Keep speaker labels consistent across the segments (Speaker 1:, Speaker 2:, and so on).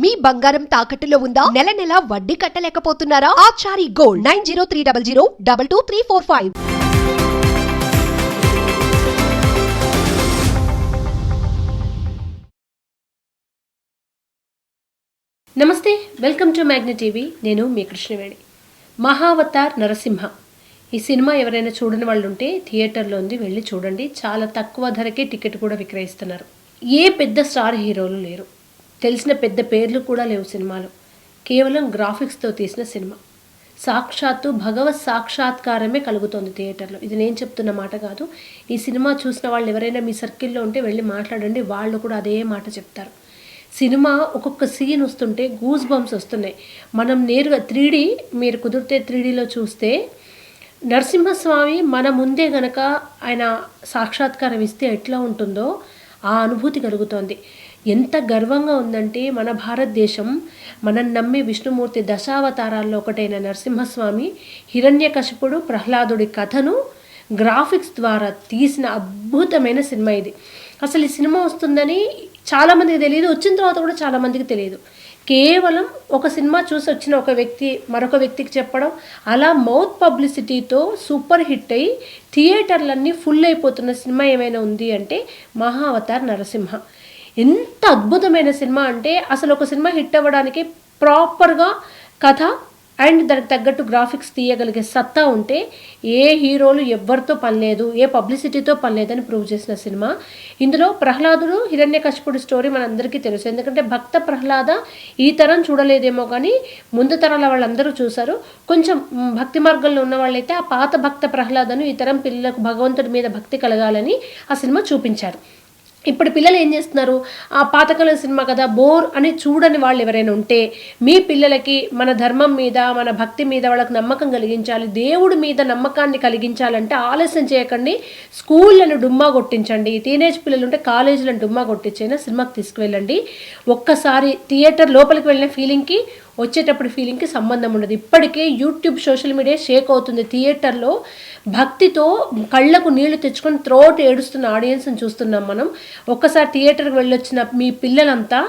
Speaker 1: మీ బంగారం తాకట్టులో ఉందా? నెల నెల వడ్డీ కట్టలేకపోతున్నారా? Achari gold nine zero three double zero double two three four five.
Speaker 2: నమస్తే వెల్కమ్ టు మ్యాగ్నె టీవీ. నేను మీ కృష్ణవేణి. మహావతార్ నరసింహ. ఈ సినిమా ఎవరైనా చూడని వాళ్ళు ఉంటే థియేటర్లో ఉంది వెళ్ళి చూడండి. చాలా తక్కువ ధరకే టికెట్ కూడా విక్రయిస్తున్నారు. ఏ పెద్ద స్టార్ హీరోలు లేరు. తెలిసిన పెద్ద పేర్లు కూడా లేవు సినిమాలో. కేవలం గ్రాఫిక్స్తో తీసిన సినిమా. సాక్షాత్తు భగవత్ సాక్షాత్కారమే కలుగుతోంది థియేటర్లో. ఇది నేను చెప్తున్న మాట కాదు. ఈ సినిమా చూసిన వాళ్ళు ఎవరైనా మీ సర్కిల్లో ఉంటే వెళ్ళి మాట్లాడండి వాళ్ళు కూడా అదే మాట చెప్తారు. సినిమా ఒక్కొక్క సీన్ వస్తుంటే గూస్ బంప్స్ వస్తున్నాయి. మనం నేరుగా త్రీ మీరు కుదిరితే త్రీడీలో చూస్తే నరసింహస్వామి మన ముందే గనక ఆయన సాక్షాత్కారం ఇస్తే ఎట్లా ఉంటుందో ఆ అనుభూతి కలుగుతోంది. ఎంత గర్వంగా ఉందంటే మన భారతదేశం మనం నమ్మి విష్ణుమూర్తి దశావతారాల్లో ఒకటైన నరసింహస్వామి హిరణ్యకశిపుడు ప్రహ్లాదుడి కథను గ్రాఫిక్స్ ద్వారా తీసిన అద్భుతమైన సినిమా ఇది. అసలు ఈ సినిమా వస్తుందని చాలామందికి తెలియదు వచ్చిన తర్వాత కూడా చాలామందికి తెలియదు. కేవలం ఒక సినిమా చూసి వచ్చిన ఒక వ్యక్తి మరొక వ్యక్తికి చెప్పడం అలా మౌత్ పబ్లిసిటీతో సూపర్ హిట్ అయ్యి థియేటర్లన్నీ ఫుల్ అయిపోతున్న సినిమా ఏమైనా ఉంది అంటే మహావతార్ నరసింహ. ఎంత అద్భుతమైన సినిమా అంటే అసలు ఒక సినిమా హిట్ అవ్వడానికి ప్రాపర్గా కథ అండ్ దానికి తగ్గట్టు గ్రాఫిక్స్ తీయగలిగే సత్తా ఉంటే ఏ హీరోలు ఎవ్వరితో పనిలేదు ఏ పబ్లిసిటీతో పనిలేదని ప్రూవ్ చేసిన సినిమా. ఇందులో ప్రహ్లాదుడు హిరణ్యకశిపుడు స్టోరీ మనందరికీ తెలుసు. ఎందుకంటే భక్త ప్రహ్లాద ఈ తరం చూడలేదేమో కానీ ముందు తరాల వాళ్ళందరూ చూశారు. కొంచెం భక్తి మార్గంలో ఉన్న వాళ్ళైతే ఆ పాత భక్త ప్రహ్లాదను ఈ తరం పిల్లలకు భగవంతుడి మీద భక్తి కలగాలని ఆ సినిమా చూపించారు. ఇప్పుడు పిల్లలు ఏం చేస్తున్నారు? ఆ పాతకాలం సినిమా కదా బోర్ అని చూడని వాళ్ళు ఎవరైనా ఉంటే మీ పిల్లలకి మన ధర్మం మీద మన భక్తి మీద వాళ్ళకి నమ్మకం కలిగించాలి. దేవుడి మీద నమ్మకాన్ని కలిగించాలంటే ఆలస్యం చేయకండి. స్కూళ్ళను డుమ్మా కొట్టించండి. టీనేజ్ పిల్లలు ఉంటే కాలేజీలను డుమ్మా కొట్టించైనా సినిమాకి తీసుకువెళ్ళండి. ఒక్కసారి థియేటర్ లోపలికి వెళ్ళిన ఫీలింగ్కి వచ్చేటప్పుడు ఫీలింగ్కి సంబంధం ఉండదు. ఇప్పటికే యూట్యూబ్ సోషల్ మీడియా షేక్ అవుతుంది. థియేటర్లో భక్తితో కళ్ళకు నీళ్ళు తెచ్చుకొని త్రోట్ ఏడుస్తున్న ఆడియన్స్ని చూస్తున్నాం మనం. ఒక్కసారి థియేటర్కి వెళ్ళొచ్చిన మీ పిల్లలంతా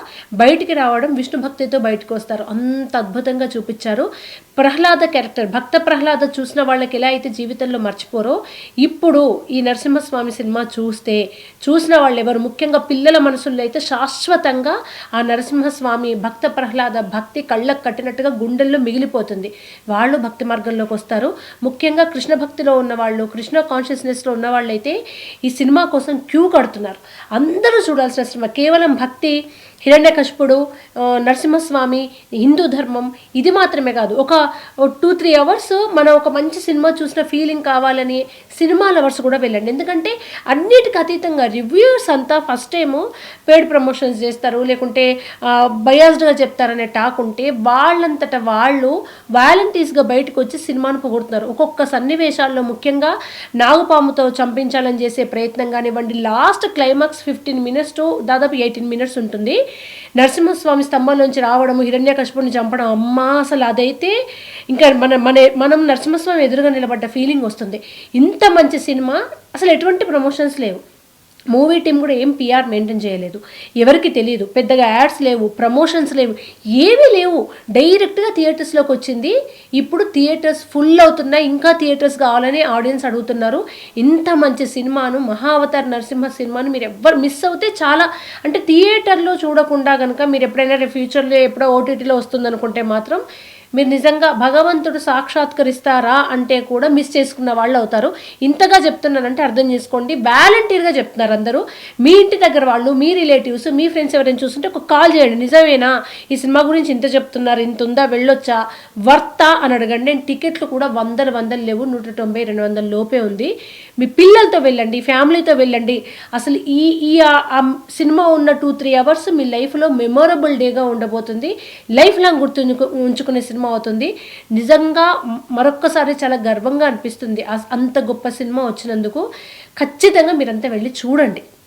Speaker 2: బయటికి రావడం విష్ణు భక్తితో బయటకు వస్తారు. అంత అద్భుతంగా చూపించారు. ప్రహ్లాద క్యారెక్టర్ భక్త ప్రహ్లాద చూసిన వాళ్ళకి ఎలా అయితే జీవితంలో మర్చిపోరో ఇప్పుడు ఈ నరసింహస్వామి సినిమా చూస్తే చూసిన వాళ్ళు ఎవరు? ముఖ్యంగా పిల్లల మనసుల్లో అయితే శాశ్వతంగా ఆ నరసింహస్వామి భక్త ప్రహ్లాద భక్తి కళ్ళకు కట్టినట్టుగా గుండెల్లో మిగిలిపోతుంది. వాళ్ళు భక్తి మార్గంలోకి వస్తారు. ముఖ్యంగా కృష్ణ భక్తిలో ఉన్న వాళ్ళు కృష్ణ కాన్షియస్నెస్లో ఉన్న వాళ్ళైతే ఈ సినిమా కోసం క్యూ కడుతున్నారు. అందరూ చూడాల్సిన సినిమా. కేవలం భక్తి హిరణ్యకశిపుడు నరసింహస్వామి హిందూ ధర్మం ఇది మాత్రమే కాదు. ఒక టూ త్రీ అవర్స్ మనం ఒక మంచి సినిమా చూసిన ఫీలింగ్ కావాలని సినిమా లవర్స్ కూడా వెళ్ళండి. ఎందుకంటే అన్నిటికి అతీతంగా రివ్యూస్ అంతా ఫస్ట్ టైము పేడ్ ప్రమోషన్స్ చేస్తారు. లేకుంటే బయాస్డ్గా చెప్తారనే టాక్ ఉంటే వాళ్ళంతట వాళ్ళు వాలంటీర్స్గా బయటకు వచ్చి సినిమాను పొగుడుతున్నారు. ఒక్కొక్క సన్నివేశాల్లో ముఖ్యంగా నాగుపాముతో చంపించాలని చేసే ప్రయత్నం కానివ్వండి last climax fifteen minutes to దాదాపు ఎయిటీన్ మినిట్స్ ఉంటుంది. నరసింహస్వామి స్తంభంలోంచి రావడం హిరణ్యకశిపుని చంపడం అమ్మా అసలు అదైతే ఇంకా మన మన మనం నరసింహస్వామి ఎదురుగా నిలబడ్డ ఫీలింగ్ వస్తుంది. ఇంత మంచి సినిమా అసలు ఎటువంటి ప్రమోషన్స్ లేవు. మూవీ టీం కూడా ఏం పిఆర్ మెయింటైన్ చేయలేదు. ఎవరికి తెలియదు పెద్దగా యాడ్స్ లేవు ప్రమోషన్స్ లేవు ఏమీ లేవు. డైరెక్ట్గా థియేటర్స్లోకి వచ్చింది. ఇప్పుడు థియేటర్స్ ఫుల్ అవుతున్నాయి. ఇంకా థియేటర్స్ కావాలని ఆడియన్స్ అడుగుతున్నారు. ఇంత మంచి సినిమాను మహావతార్ నరసింహ సినిమాను మీరు ఎవ్వరు మిస్ అవుతే చాలా అంటే థియేటర్లో చూడకుండా కనుక మీరు ఎప్పుడైనా ఫ్యూచర్లో ఎప్పుడో ఓటీటీలో వస్తుందనుకుంటే మాత్రం మీరు నిజంగా భగవంతుడు సాక్షాత్కరిస్తారా అంటే కూడా మిస్ చేసుకున్న వాళ్ళు అవుతారు. ఇంతగా చెప్తున్నానంటే అర్థం చేసుకోండి. వాలంటీర్గా చెప్తున్నారు అందరూ. మీ ఇంటి దగ్గర వాళ్ళు మీ రిలేటివ్స్ మీ ఫ్రెండ్స్ ఎవరైనా చూస్తుంటే ఒక కాల్ చేయండి. నిజమేనా? ఈ సినిమా గురించి ఇంత చెప్తున్నారు ఇంత ఉందా వెళ్ళొచ్చా? వర్తా అని అడగండి. నేను టికెట్లు కూడా వందలు వందలు లేవు. నూట తొంభై రెండు వందల లోపే ఉంది. మీ పిల్లలతో వెళ్ళండి ఫ్యామిలీతో వెళ్ళండి. అసలు ఈ ఈ ఆ సినిమా ఉన్న టూ త్రీ అవర్స్ మీ లైఫ్లో మెమొరబుల్ డేగా ఉండబోతుంది. లైఫ్ లాంగ్ గుర్తు ఉంచుకునే సినిమా అవుతుంది. నిజంగా మరొక్కసారి చాలా గర్వంగా అనిపిస్తుంది. అంత గొప్ప సినిమా వచ్చినందుకు ఖచ్చితంగా మీరంతా వెళ్ళి చూడండి.